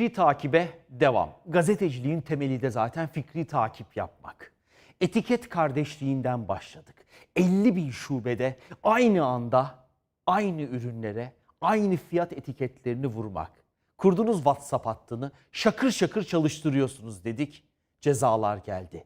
Fikri takibe devam. Gazeteciliğin temeli de zaten fikri takip yapmak. Etiket kardeşliğinden başladık. 50 bin şubede aynı anda aynı ürünlere aynı fiyat etiketlerini vurmak. Kurdunuz WhatsApp hattını şakır şakır çalıştırıyorsunuz dedik. Cezalar geldi.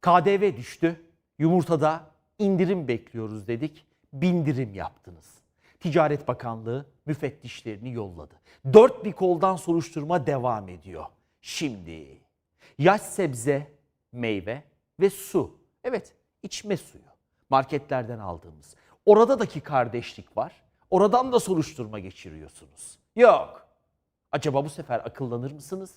KDV düştü. Yumurtada indirim bekliyoruz dedik. Bindirim yaptınız. Ticaret Bakanlığı müfettişlerini yolladı. Dört bir koldan soruşturma devam ediyor. Şimdi yaş sebze, meyve ve su. Evet içme suyu. Marketlerden aldığımız. Oradaki kardeşlik var. Oradan da soruşturma geçiriyorsunuz. Yok. Acaba bu sefer akıllanır mısınız?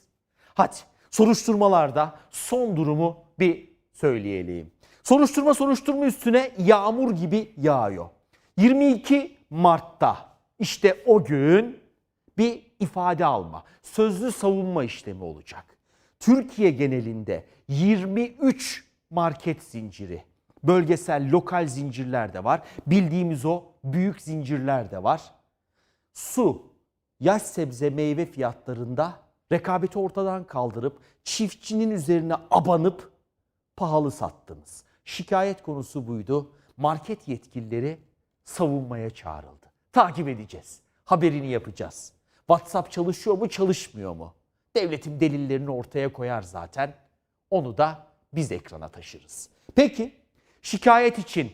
Hadi soruşturmalarda son durumu bir söyleyelim. Soruşturma soruşturma üstüne yağmur gibi yağıyor. 22 Mart'ta işte o gün bir ifade alma, sözlü savunma işlemi olacak. Türkiye genelinde 23 market zinciri, bölgesel lokal zincirler de var. Bildiğimiz o büyük zincirler de var su, yaş sebze meyve fiyatlarında rekabeti ortadan kaldırıp çiftçinin üzerine abanıp pahalı sattınız. Şikayet konusu buydu. Market yetkilileri savunmaya çağrıldı. Takip edeceğiz. Haberini yapacağız. WhatsApp çalışıyor mu, çalışmıyor mu? Devletin delillerini ortaya koyar zaten. Onu da biz ekrana taşırız. Peki şikayet için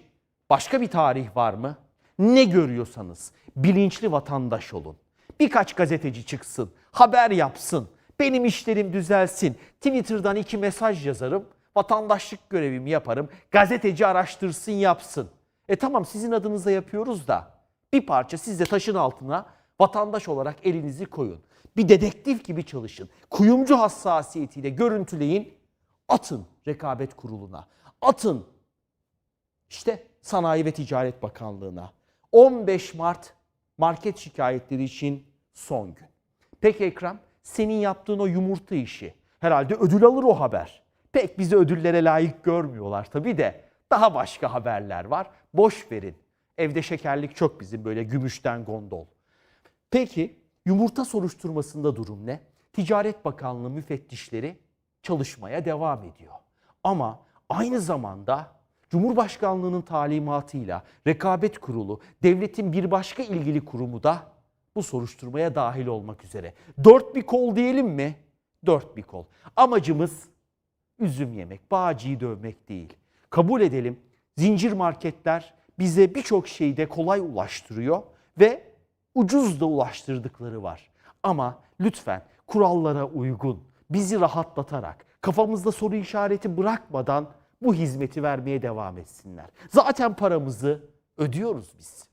başka bir tarih var mı? Ne görüyorsanız bilinçli vatandaş olun. Birkaç gazeteci çıksın, haber yapsın, benim işlerim düzelsin. Twitter'dan iki mesaj yazarım, vatandaşlık görevimi yaparım, gazeteci araştırsın yapsın. E tamam sizin adınıza yapıyoruz da bir parça siz de taşın altına vatandaş olarak elinizi koyun. Bir dedektif gibi çalışın. Kuyumcu hassasiyetiyle görüntüleyin, atın rekabet kuruluna. Atın işte Sanayi ve Ticaret Bakanlığı'na. 15 Mart market şikayetleri için son gün. Peki Ekrem, senin yaptığın o yumurta işi herhalde ödül alır o haber. Pek bizi ödüllere layık görmüyorlar tabii de daha başka haberler var. Boş verin. Evde şekerlik çok bizim böyle gümüşten gondol. Peki yumurta soruşturmasında durum ne? Ticaret Bakanlığı müfettişleri çalışmaya devam ediyor. Ama aynı zamanda Cumhurbaşkanlığının talimatıyla Rekabet Kurulu, devletin bir başka ilgili kurumu da bu soruşturmaya dahil olmak üzere. Dört bir kol diyelim mi? Dört bir kol. Amacımız üzüm yemek, bağcıyı dövmek değil. Kabul edelim zincir marketler bize birçok şeyi de kolay ulaştırıyor ve ucuz da ulaştırdıkları var. Ama lütfen kurallara uygun, bizi rahatlatarak, kafamızda soru işareti bırakmadan bu hizmeti vermeye devam etsinler. Zaten paramızı ödüyoruz biz.